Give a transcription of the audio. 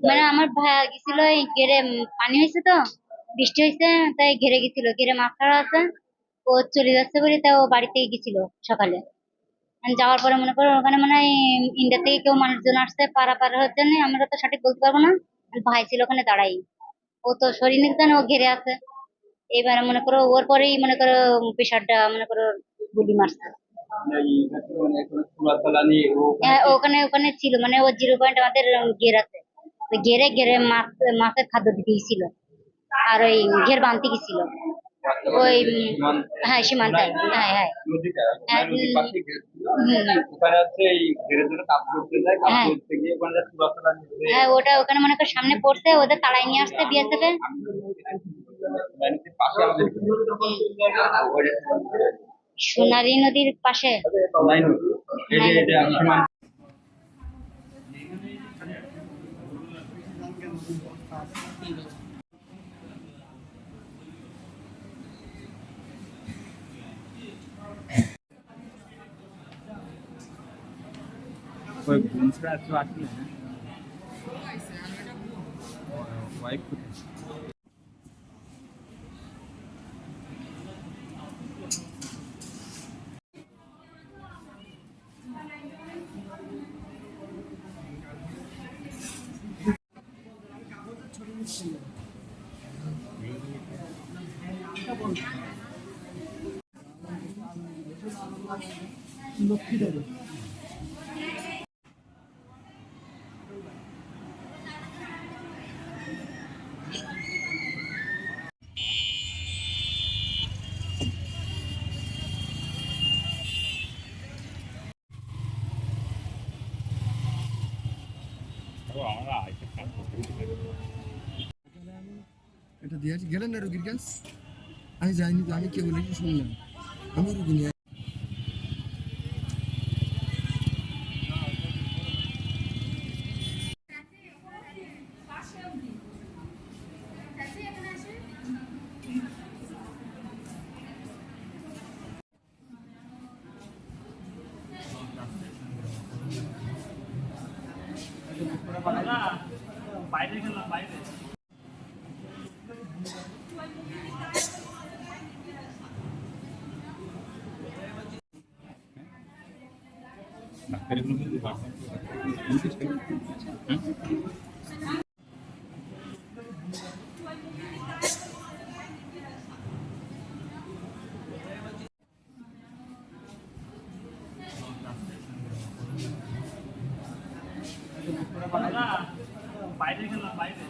মানে আমার ভাই গেছিল এই ঘেরে পানি হয়েছে তো বৃষ্টি হয়েছে তাই ঘেরে গেছিল ঘেরে মাছ ছাড়া আছে ও চলে যাচ্ছে বলে তাই ও বাড়িতে গেছিল সকালে। যাওয়ার পরে মনে করো ওখানে মানে ইন্ডিয়া থেকে কেউ মানুষজন আসছে পারা পার হওয়ার জন্য আমরা তো সঠিক বলতে পারব না ভাই ছিল ওখানে দাঁড়াই। ও তো শরীর নিতে ও ঘেরে আছে। এবারে মনে করো ওর পরেই মনে করো প্রেশারটা মনে করো গুলি মারছে। হ্যাঁ, ওখানে ওখানে ছিল মানে ও জিরো পয়েন্ট আমাদের গের আছে গেরে গেরে মাছ মাছের খাদ্য দিতে গেছিল। আর ওই ঘের বানতে গেছিল। ওই হ্যাঁ সীমান্তায় হ্যাঁ হ্যাঁ। হ্যাঁ, হ্যাঁ। হ্যাঁ ওটা ওখানে মনে করো সামনে পড়ছে ওদের তাড়াই নিয়ে আসতে বিএসএফ এর নদীর সোনালী নদীর পাশে। লাইন এই যে এটা সীমান্ত লক্ষ্মী দেবে Well, I think that's এটা দিয়ে আসি। গেলেন না রুগীর কাছ? আমি যাইনি তো, আমি কে বলে শুনলাম। আমি রুগী নিয়ে বাইরে গেলাম বাইরে।